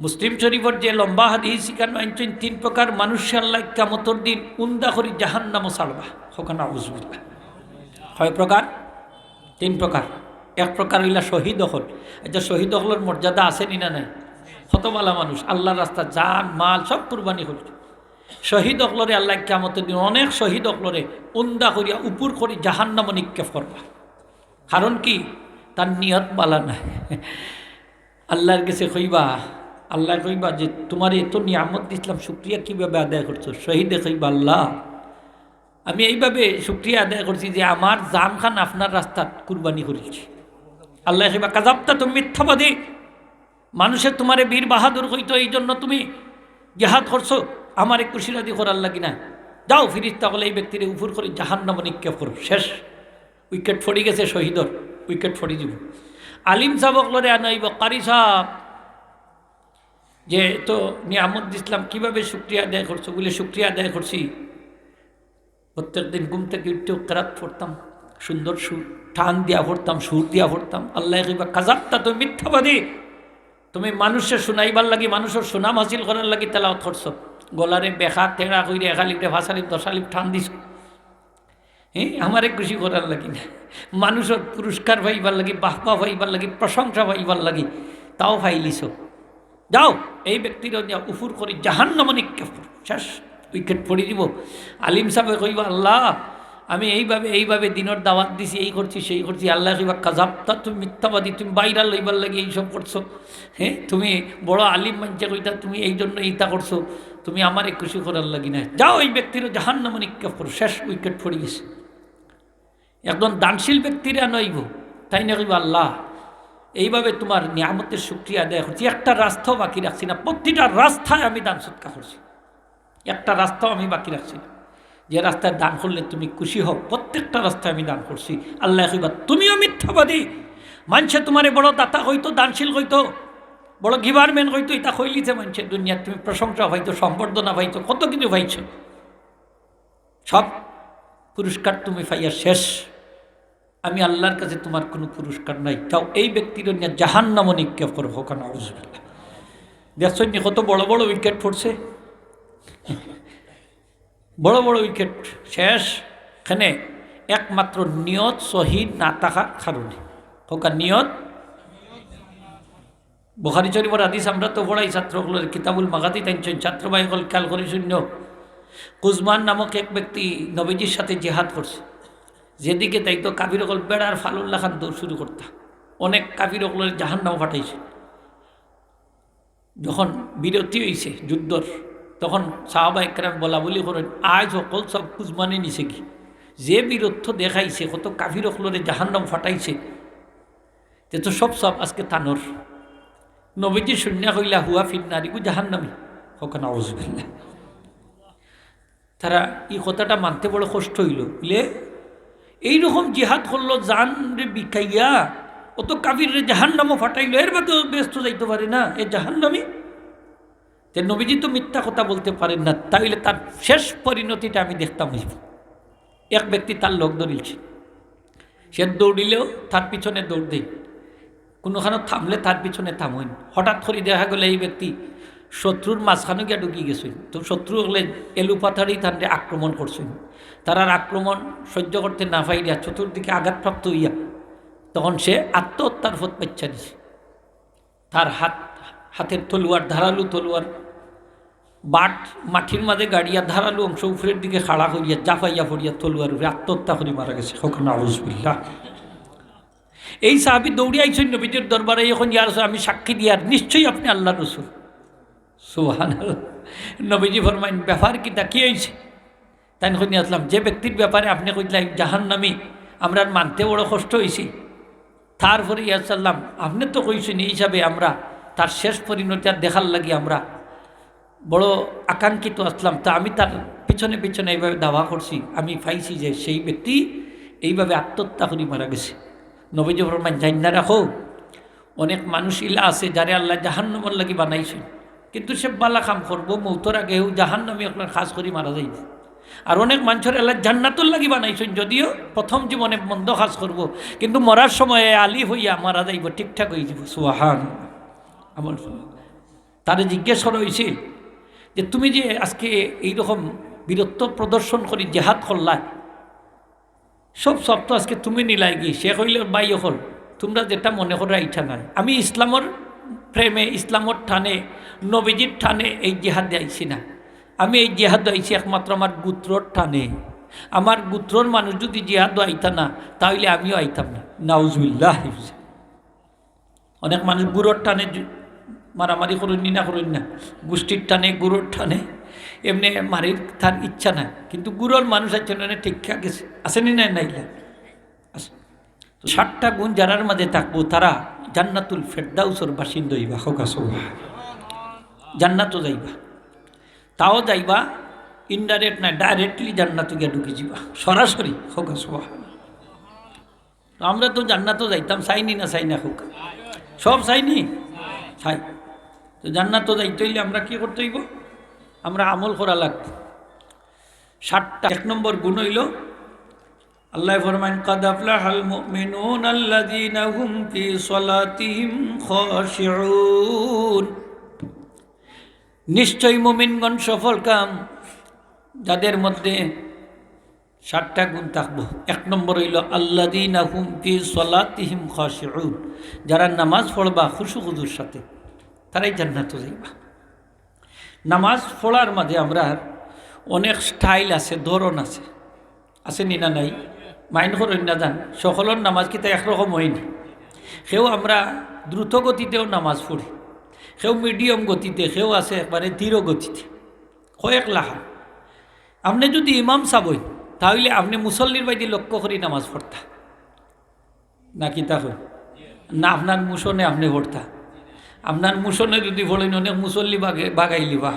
মুসলিম শরীফর যে লম্বা হাদিস শিকার মানছেন তিন প্রকার মানুষের আল্লাহ কামতর দিন, উন্দা করি জাহান নাম সালবা। হকানা বুঝবিল্লা হয় প্রকার? তিন প্রকার। এক প্রকার হইলা শহীদ হল। এটা শহীদ হলের মর্যাদা আছে নি না নাই? হতমালা মানুষ, আল্লাহর রাস্তা, জান, মাল সব কুরবানি হল। শহীদ অকলরে আল্লাহ কামতের দিন অনেক শহীদ অকলরে উন্দা করিয়া উপর করি জাহান নাম নিক্ষেপ করবা। কারণ কি? তার নিয়ত বালা নাই। আল্লাহর কাছে কইবা আল্লাহ কইবা যে তোমার এত নিয়ামত দিছিলাম, শুক্রিয়া কীভাবে আদায় করছ? শহীদে কইবা, আল্লাহ, আমি এইভাবে শুক্রিয়া আদায় করছি যে আমার জান খান আপনার রাস্তাত কুরবানি করেছি। আল্লাহ কইবা কাজাবটা তুমি মিথ্যাবাদী। মানুষের তোমারে বীর বাহাদুর হইতো এই জন্য তুমি জেহাদ করছ। আমার এক কুশিরাদি করার লাগি না। যাও, ফিরিস্তা বলে এই ব্যক্তির উপর করে জাহান নাম নিক্ষেপ করো। শেষ। উইকেট ফড়ি গেছে শহীদর। উইকেট ফড়ি দিব। আলিম সাহক লরে আনাইব, কারি সাহ যে তো নিয়ামত ইসলাম কীভাবে শুক্রিয়া আদায় করছ? বলে, শুক্রিয়া আদায় করছি। প্রত্যেক দিন ঘুম থেকে উঠতেও কেরাত পড়তাম, সুন্দর সুর টান দিয়া পড়তাম, সুর দিয়া পড়তাম। আল্লাহ কিবা কাজাবটা তুমি মিথ্যাবাদী। তুমি মানুষের শুনাইবার লাগি, মানুষের সুনাম হাসিল করার লাগি তেলাওত করছ। গলারে বেখা তেড়া কইরে একালিপে ভাষালিপ দশালিপ ঠান দিস হ্যাঁ আমারে খুশি করার লাগি না। মানুষের পুরস্কার পাইবার লাগি, বাহবা পাইবার লাগি, প্রশংসা পাইবার লাগি, তাও পাইলিছ। যাও, এই ব্যক্তির উফুর করি জাহান্ন নিক্ষেপ। শেষ, উইকেট পড়ি দিব। আলিম সাহেব কইব, আল্লাহ, আমি এইভাবে এইভাবে দিনের দাওয়াত দিছি, এই করছি, সেই করছি। আল্লাহ কইবা কাজাবতা তুমি মিথ্যাবাদী, তুমি বাইরা লইবার লাগে এইসব করছ। হ্যাঁ তুমি বড় আলিম মানছে কইতা, তুমি এই জন্য এইটা করছ। তুমি আমারে খুশি করার লাগি না যাও, এই ব্যক্তির জাহান্ন নিক্ষেপ করো। শেষ, উইকেট পড়ে গেছে। একজন দানশীল ব্যক্তিরা নইব তাই না কইব, আল্লাহ এইভাবে তোমার নিয়ামতের শুক্রিয়া আদায় করছি। একটা রাস্তাও বাকি রাখছি না। প্রতিটা রাস্তায় আমি দান সৎকা করছি। একটা রাস্তাও আমি বাকি রাখছি না। যে রাস্তায় দান করলে তুমি খুশি হও, প্রত্যেকটা রাস্তায় আমি দান করছি। আল্লাহ কইবা, তুমিও মিথ্যাবাদী। মানছে তোমারে বড় দাতা হইতো, দানশীল হইতো, বড় গিভারম্যান হইতো, এটা হইলিছে মানছে দুনিয়া তুমি প্রশংসা পাইতো সম্বর্ধনা পাইতো কত কিছু পাইছ। সব পুরস্কার তুমি পাইয়া শেষ। আমি আল্লাহর কাছে তোমার কোনো পুরস্কার নাই। তাও এই ব্যক্তির জাহান নাম নিক্ষেপ করব কেন আউজবিল্লা দেখছেন যে কত বড় বড় উইকেট পড়ছে বড় বড় উইকেট শেষ। এখানে একমাত্র নিয়ত শহীদ না থাকার কারণে। হোকা নিয়ত? বখারি শরীফর আদিস আমরা তো পড়াই ছাত্রগুলোর কিতাবুল মাগাতি টাইনছেন ছাত্রবাহী হল, খেয়াল করে শূন্য। কুজমান নামক এক ব্যক্তি নবীজির সাথে জেহাদ করছে। যেদিকে তাই তো কাবির অকল বেড়ার ফালুল্লাহ খান দৌড় শুরু করতা। অনেক কাবির অকলের জাহান নাম ফাটাইছে যখন বিরতি হয়েছে যুদ্ধর, তখন সাহাবা একরাম বলা বলি করেন, আজ অকল সব কুজমানে নিছে কি? যে বীরত্ব দেখাইছে, কত কাফির অকলরে জাহান্নাম ফাটাইছে, তে তো সব সব আজকে তানর। নবীজি শূন্য হইলা হুয়া ফিন্নারিগু জাহান্নামি। হকান আউজবিল্লা তারা এই কথাটা মানতে বড় কষ্ট হইল। বুঝলে এইরকম জিহাদ করল, জান রে বিকাইয়া অত কাবির রে জাহান্নামও ফাটাইলো, এর বাদে ব্যস্ত যাইতে পারে না, এ জাহান্নামি তে নবীজি তো মিথ্যা কথা বলতে পারেন না, তাইলে তার শেষ পরিণতিটা আমি দেখতাম হইব। এক ব্যক্তি তার লোক দৌড়িলছে। সে দৌড়িলেও তার পিছনে দৌড় দেয় কোনোখানে থামলে তার পিছনে থামইন হঠাৎ করে দেখা গেলে এই ব্যক্তি শত্রুর মাঝখানে গিয়ে ঢুকিয়ে গেছেন তো শত্রু হলে এলু পাথারি তাদের আক্রমণ করছেন তারার আক্রমণ সহ্য করতে না পাইয়া চতুর্দিকে আঘাতপ্রাপ্ত হইয়া তখন সে আত্মহত্যার ফত পেচ্ছা দিছে তার হাত, হাতের তলুয়ার, ধারালু তলুয়ার বাট মাটির মাঝে গাড়িয়া ধারালু অংশ উপরের দিকে খাড়া করিয়া জাফাইয়া পড়িয়া তলুয়ার উপরে আত্মহত্যা করে মারা গেছে। কখন আউজবিল্লা এই সাহাবি দৌড়িয়াইছেন নবীজির দরবারে, এখন ইয়ার আমি সাক্ষী দিয়ার নিশ্চয়ই আপনি আল্লাহ রসুল। সুহান নবীজি ফরমাইন, ব্যাপার কি তা কি হয়েছে তাই শুনি আসলাম যে ব্যক্তির ব্যাপারে আপনি কইলাম জাহান নামি আমরা মানতে বড় কষ্ট হয়েছি তারপরে ইয়াসাল্লাম আপনি তো কইছেন এই হিসাবে আমরা, তার শেষ পরিণতি আর দেখার লাগি আমরা। বড় আকাঙ্ক্ষিত আসলাম, তা আমি তার পিছনে পিছনে এইভাবে দাবা করছি, আমি পাইছি যে সেই ব্যক্তি এইভাবে আত্মহত্যা করে মারা গেছে। নবীজি ফরমান জান না রাখো, অনেক মানুষ ইলা আছে যারে আল্লাহ জাহান্নমর লাগি বানাইছেন। কিন্তু সে বালা কাম করব, মৌতর আগেও জাহান্নামি আপনার খাস করে মারা যাইব। আর অনেক মানুষের আল্লাহ জান্নাতুল লাগি বানাইছেন, যদিও প্রথম জীবনে মন্দ কাজ করব, কিন্তু মরার সময়ে আলি হইয়া মারা যাইব, ঠিকঠাক হয়ে যাব সুহান আমার তারা জিজ্ঞেস করা হয়েছিল যে তুমি যে আজকে এইরকম বীরত্ব প্রদর্শন করি জেহাদ করলাই সব সব তো আজকে তুমি নিলাই গি। সে হইলে বাই হল তোমরা যেটা মনে করো ইচ্ছা নাই। আমি ইসলামর প্রেমে, ইসলামর ঠানে, নবীজির ঠানে এই জেহাদ আইছি না। আমি এই জেহাদ আইছি একমাত্র আমার গুত্রর টানে। আমার গুত্রর মানুষ যদি জেহাদ আইতা না তাহলে আমিও আইতাম না। নাউজুল্লাহ অনেক মানুষ গুড়োর টানে মারামারি করুন না করুন না। গোষ্ঠীর টানে গুড়োর টানে। এমনি মারির তার ইচ্ছা নাই। কিন্তু গুড়োর মানুষ আছে না ঠিকঠাক গেছে। আসেনি না নাইলা আছে। ষাটটা গুণ যারার মাঝে থাকব, তারা জান্নাতুল ফেরদাউসর বাসিন্দা হোকা সৌভা জান্নাতও যাইবা। তাও যাইবা ইনডাইরেক্ট না ডাইরেক্টলি জান্নাত গিয়ে ঢুকে যাবা সরাসরি, হোক সোহা আমরা তো জান্নাতও যাইতাম চাইনি না চাই না হোক। সব চাইনি চাই তো জান্নাতও যাইতে হইলে আমরা কি করতে হইব? আমরা আমল করা লাগত ষাটটা এক নম্বর গুণ হইল, আল্লাহ ফরমান কাদাফলা হাল নিশ্চয়ই মোমিনগণ সফল কাম। যাদের মধ্যে সাতটা গুণ থাকব। এক নম্বর হইল আল্লাদিন আহুম ফি যারা নামাজ পড়বা খুশু খুদুর সাথে, তারাই জান্নাত যাইবা। নামাজ পড়ার মাঝে আমরা অনেক স্টাইল আছে, ধরন আছে। আছে নি না নাই? মাইন করেন না যান সকলের নামাজ কিন্তু একরকম হয়নি সেও আমরা দ্রুতগতিতেও নামাজ পড়ি। সেও মিডিয়াম গতিতে, সেও আছে একবারে ধীর গতিতে। কয়েক লাহা আপনি যদি ইমাম চাবই, তাহলে আপনি মুসল্লির বাইদি লক্ষ্য করি নামাজ পড়তা না কি তা না আপনার মুসনে আপনি পড়তা আপনার মুসনে যদি পড়েন অনেক মুসল্লি বাগে বাগাইলি বা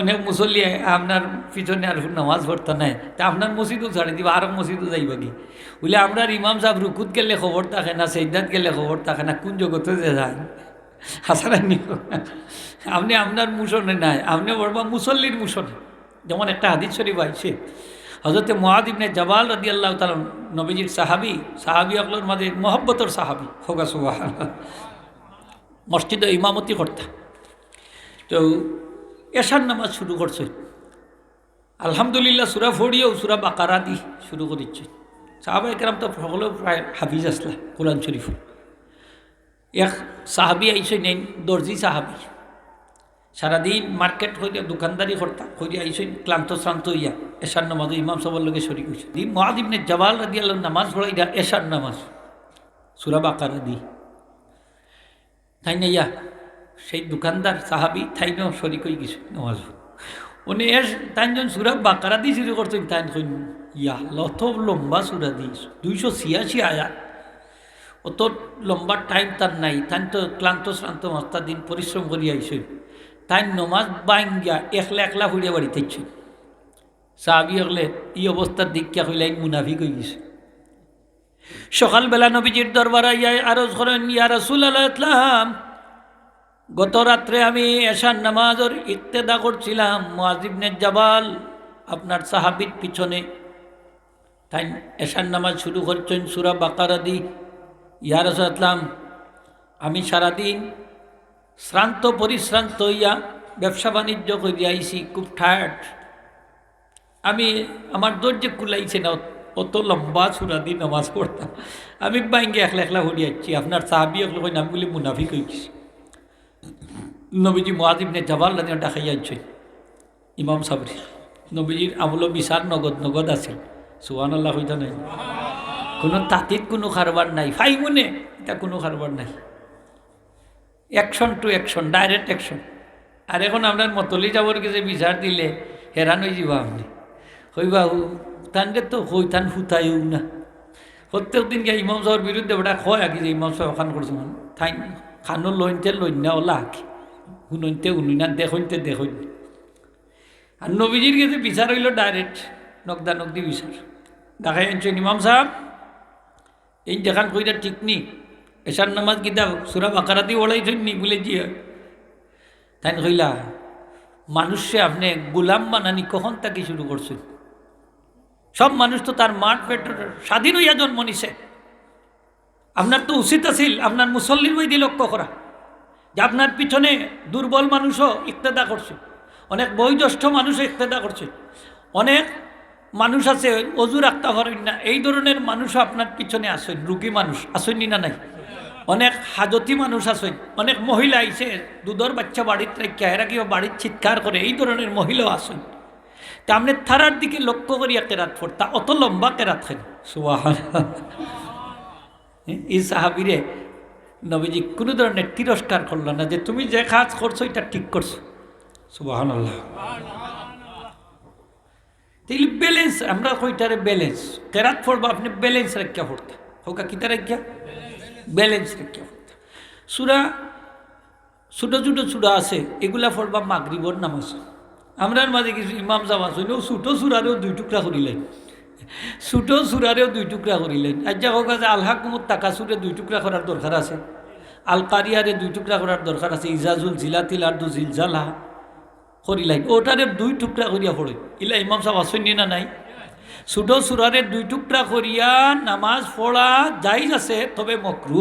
অনেক মুসল্লি আপনার পিছনে আর নামাজ পড়তা নাই। তা আপনার মসজিদও ছাড়ি দিবা আর মসজিদও যাইবা কি? বলে আপনার ইমাম সাহেব রুকুত গেলে খবর থাকে না সেইদাত গেলে খবর থাকে না, কোন জগতে যে যায়? হাসানা নি আপনি আপনার মুসনে নাই, আপনি বলবা মুসল্লির মুসনে। যেমন একটা হাদিস শরীফ আইছে। হজরতে মহাদ ইবনে জবাল রদি আল্লাহ তাল নবীজির সাহাবি সাহাবি আকলোর মাঝে মহব্বতর সাহাবি। হোগা সুবাহ মসজিদে ইমামতি করতাম তো এশার নামাজ শুরু করছে। আলহামদুলিল্লাহ সুরা ফড়িয়েও সুরা বাকারা দি শুরু করিচ্ছে সাহাবা একরাম তো সকলেও প্রায় হাফিজ আসলা কোরআন শরীফ। এক সাহাবি আইসই নেই, দর্জি সাহাবি। সারাদিন মার্কেট হইয়া দোকানদারি করতাম হইয়া আইসই ক্লান্ত শ্রান্ত হইয়া এশার নামাজ ইমাম সবার লগে শরিক হয়েছে দি মহাদিবনে জবাল রাদি আল্লাহ নামাজ পড়াইয়া এশার নামাজ। সুরা বাকারা দি। তাই না ইয়া সেই দোকানদার সাহাবি তাই ন শরিক হয়ে গেছে নামাজ। উনি এর তাইজন সুরা বাকারা দি শুরু করছেন তাই ইয়া লথ লম্বা সুরা দিস দুইশো ছিয়াশি আয়া অত লম্বা টাইম তার নাই। তাই তো ক্লান্ত শ্রান্ত মাস্তা দিন পরিশ্রম করিয়া আইসই। তাই নমাজ বাঙ্গিয়া একলা একলা ফুড়িয়া বাড়িতে ইচ্ছে সাহাবি হলে এই অবস্থার দিকিয়া হইলে মুনাফিক হয়ে গেছে। সকালবেলা নবীজির দরবার আইয়ায় আরজ করেন, ইয়া রসুল আল্লাহ গত রাত্রে আমি এশার নামাজের ইত্তেদা করছিলাম মোয়াজিবনের জাবাল আপনার সাহাবির পিছনে। তাই এশার নামাজ শুরু করছেন সুরা বাকারা দি ইয়া রসুল ইসলাম আমি সারাদিন শ্রান্ত পরিশ্রান্ত হইয়া ব্যবসা বাণিজ্য করিয়া আইছি, খুব টায়ার্ড আমি, আমার ধৈর্য কুলাইছে না, অত লম্বা সুরা দিয়ে নামাজ পড়তাম। আমি বাইঙ্গে একলা একলা হরিয়াচ্ছি আপনার সাহাবি একলা কই নাম বলে মুনাফিক হয়েছি নবীজি মহাদিবনে জবাল রাজিয়া ডাকাইয়া আনছে ইমাম সাবরি। নবীজির আমল বিশাল নগদ নগদ আছে সুহান আল্লাহ হইতা নাই কোনো তাঁতিত কোনো কারবার নাই। ফাই মনে এটা কোনো কারবার নাই। Action to action direct action আর এখন আপনার মতলি যাবর কাছে বিচার দিলে হেরান হয়ে যাবা আপনি। হইবা তানকে তো হই, তান ফুতাইও না। প্রত্যেক দিন গিয়ে ইমাম সাহের বিরুদ্ধে ওটা কয় আগে যে ইমাম সাহেব ওখান করছে তাই খানো লইনতে লইনা ওলা আঁকি শুনতে শুনি না দেখতে দেখুন। আর নবীজির কাছে বিচার হইল ডাইরেক্ট নকদা নকদি বিচার। দেখাই ইমাম সাহেব। এই দেখান কইটা ঠিক নি এসার নামাজ গীতা সুরা বাকারাতি ওড়াইছেন নি বলে দিয়ে তাই কইলা, মানুষে আপনি গোলাম বানানি কখন তাকে শুরু করছেন? সব মানুষ তো তার মাঠ পেটের স্বাধীন হইয়া জন্ম নিছে। আপনার তো উচিত আছিল, আপনার মুসল্লির বই দিয়ে লক্ষ্য করা। যে আপনার পিছনে দুর্বল মানুষও ইক্তেদা করছে। অনেক বয়োজ্যেষ্ঠ মানুষও ইক্তেদা করছে। অনেক মানুষ আছে, অজু রাখতে পারেন না। এই ধরনের মানুষও আপনার পিছনে আসেন, রুগী মানুষ। আসেননি না নাই? অনেক হাজতি মানুষ আসেন, অনেক মহিলা আইসে দুধর বাচ্চা বাড়িতে রাখিয়া এরা কেউ বাড়ির চিৎকার করে, এই ধরনের মহিলাও আসেন। তা আপনি থারার দিকে লক্ষ্য করিয়া কেরাত ফোরতা অত লম্বা কেরাত খান সুবাহ এই সাহাবিরে নবীজি কোনো ধরনের তিরস্কার করল না যে, তুমি যে কাজ করছ, এটা ঠিক করছ। সুবাহান আল্লাহ তাইলে ব্যালেন্স আমরা কইটারে ব্যালেন্স কেরাত পড়ব আপনি ব্যালেন্স রাখিয়া পড়তা। হোকা কিতা রাখিয়া ব্যালেন্স রাখিয়া পড়তা। সুরা ছোটো ছোটো চূড়া আছে, এগুলা পড়বা মাগরিবর নামাজ। আমরার মাঝে কিছু ইমাম জামাজ হইল ছোটো চূড়ারেও দুই টুকরা করিলেন। ছোটো চূড়ারেও দুই টুকরা করিলেন। আজ যা হোক আছে আলহা কুমুর টাকা চুরে দুই টুকরা করার দরকার আছে। আল কারিয়ারে দুই টুকরা করার দরকার আছে। ইজাজুল জিলাতিল আর দু জিলজালা। করিলাই ওটারে দুই টুকরা করিয়া পড়ে ইলা ইমাম সাহেব আসেননি না নাই? ছোট সুরারে দুই টুকরা করিয়া নামাজ পড়া যাইজ আছে, তবে মকরু